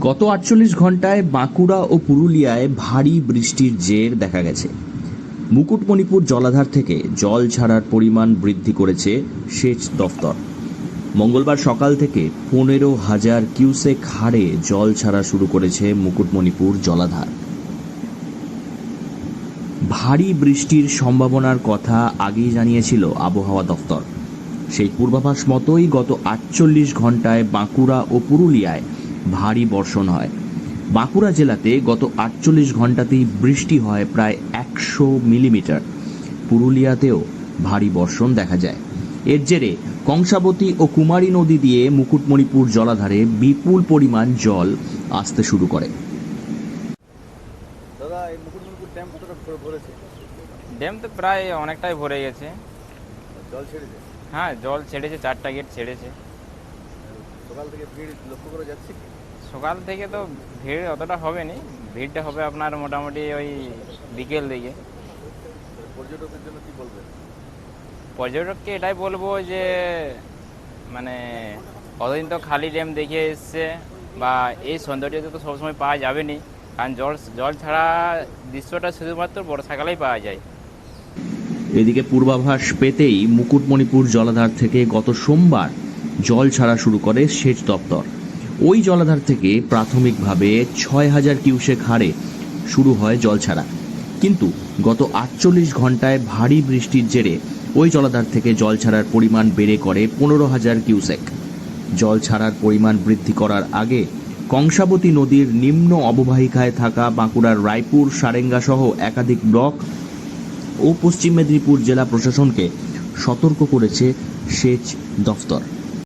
গত আটচল্লিশ ঘন্টায় বাঁকুড়া ও পুরুলিয়ায় ভারী বৃষ্টির জের দেখা গেছে। মুকুটমণিপুর জলাধার থেকে জল ছাড়ার পরিমাণ বৃদ্ধি করেছে সেচ দফতর। মঙ্গলবার সকাল থেকে পনেরো হাজার কিউসেক হারে জল ছাড়া শুরু করেছে মুকুটমণিপুর জলাধার। ভারী বৃষ্টির সম্ভাবনার কথা আগেই জানিয়েছিল আবহাওয়া দফতর। সেই পূর্বাভাস মতোই গত আটচল্লিশ ঘন্টায় বাঁকুড়া ও পুরুলিয়ায় ভারী বর্ষণ হয়। বাঁকুড়া জেলাতে গত আটচল্লিশ ঘন্টাতেই বৃষ্টি হয় প্রায় একশো মিলিমিটার। পুরুলিয়াতেও ভারী বর্ষণ দেখা যায়। এর জেরে কংসাবতী ও কুমারী নদী দিয়ে মুকুটমণিপুর জলাধারে বিপুল পরিমাণ জল আসতে শুরু করে। দাদা এই মুকুটমণিপুর ড্যাম কতটা ভরেছে? ড্যাম তো প্রায় অনেকটাই ভরে গেছে। জল ছেড়েছে? হ্যাঁ জল ছেড়েছে চারটা গেট ছেড়েছে। সকাল থেকে ভিড় লক্ষ্য করা যাচ্ছে কি? সকাল থেকে তো ভিড় অতটা হবে নি ভিড়টা হবে আপনার মোটামুটি ওই বিকেল দিকে। পর্যটকদের জন্য কি বলবেন? পর্যটককে এটাই বলব যে মানে কতদিন তো খালি ড্যাম দেখে এসছে বা এই সৌন্দর্য তো সবসময় পাওয়া যাবে নি কারণ জল জল ছাড়া দৃশ্যটা শুধুমাত্র বর্ষাকালেই পাওয়া যায়। এদিকে পূর্বাভাস পেতেই মুকুটমণিপুর জলাধার থেকে গত সোমবার জল ছাড়া শুরু করে সেচ দপ্তর। ওই জলাধার থেকে প্রাথমিকভাবে ছয় হাজার কিউসেক হারে শুরু হয় জল ছাড়া। কিন্তু গত আটচল্লিশ ঘন্টায় ভারী বৃষ্টির জেরে ওই জলাধার থেকে জল ছাড়ার পরিমাণ বেড়ে করে পনেরো হাজার কিউসেক। জল ছাড়ার পরিমাণ বৃদ্ধি করার আগে কংসাবতী নদীর নিম্ন অববাহিকায় থাকা বাঁকুড়ার রায়পুর, সারেঙ্গা সহ একাধিক ব্লক ও পশ্চিম মেদিনীপুর জেলা প্রশাসনকে সতর্ক করেছে সেচ দফতর